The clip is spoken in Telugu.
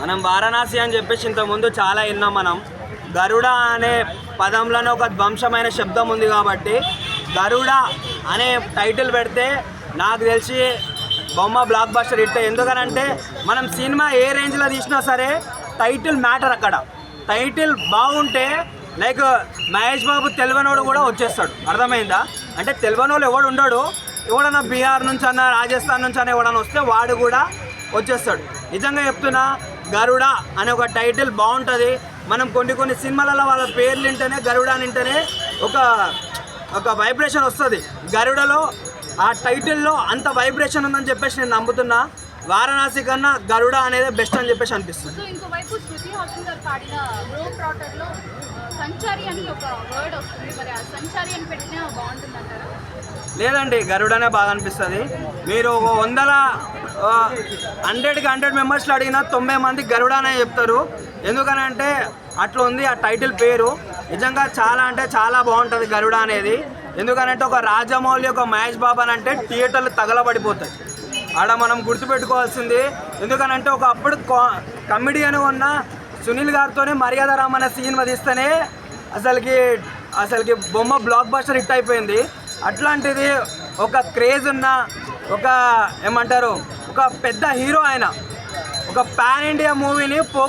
మనం వారణాసి అని చెప్పేసి ఇంతకుముందు చాలా విన్నాం మనం. గరుడ అనే పదంలోనే ఒక ధ్వంసమైన శబ్దం ఉంది కాబట్టి గరుడ అనే టైటిల్ పెడితే నాకు తెలిసి బొమ్మ బ్లాక్ బస్టర్ హిట్ ఎందుకనంటే మనం సినిమా ఏ రేంజ్లో తీసినా సరే టైటిల్ మ్యాటర్ అక్కడ. టైటిల్ బాగుంటే లైక్ మహేష్ బాబు తెలివనోడు కూడా వచ్చేస్తాడు. అర్థమైందా? అంటే తెలివనోడు ఎవడు ఉండడు. ఎవడన్నా బీహార్ నుంచి అన్న రాజస్థాన్ నుంచి అన్న ఎవడన్నా వస్తే వాడు కూడా వచ్చేస్తాడు. నిజంగా చెప్తున్నా గరుడ అనే ఒక టైటిల్ బాగుంటుంది. మనం కొన్ని కొన్ని సినిమాలలో వాళ్ళ పేర్లు వింటేనే గరుడ అని వింటేనే ఒక ఒక వైబ్రేషన్ వస్తుంది. గరుడలో ఆ టైటిల్లో అంత వైబ్రేషన్ ఉందని చెప్పేసి నేను నమ్ముతున్నా. వారణాసి కన్నా గరుడ అనేది బెస్ట్ అని చెప్పేసి అనిపిస్తుంది. ఇంకోవైపు శృతి హాసన్ గారు పాడిన సంచారి అని ఒక వర్డ్ వస్తుంది. మరి ఆ సంచారి అని పెట్టినా బాగుంటుంది అంటారా లేదండి గరుడనే బాగా అనిపిస్తుంది. మీరు ఒక వందల హండ్రెడ్కి హండ్రెడ్ మెంబర్స్లో అడిగిన తొంభై మంది గరుడ అనే చెప్తారు. ఎందుకనంటే అట్లా ఉంది ఆ టైటిల్ పేరు. నిజంగా చాలా అంటే చాలా బాగుంటుంది గరుడ అనేది. ఎందుకనంటే ఒక రాజమౌళి ఒక మహేష్ బాబు అని అంటే థియేటర్లు తగలబడిపోతాయి. ఆడ మనం గుర్తుపెట్టుకోవాల్సింది ఎందుకనంటే ఒక అప్పుడు కమిడియన్ ఉన్న సునీల్ గారితోనే మర్యాద రామన్న సీన్ సినిమా తీస్తేనే అసలుకి అసలుకి బొమ్మ బ్లాక్ బస్టర్ హిట్ అయిపోయింది. అట్లాంటిది ఒక క్రేజ్ ఉన్న ఒక ఏమంటారు ఒక పెద్ద హీరో ఆయన ఒక పాన్ ఇండియా మూవీని పోగి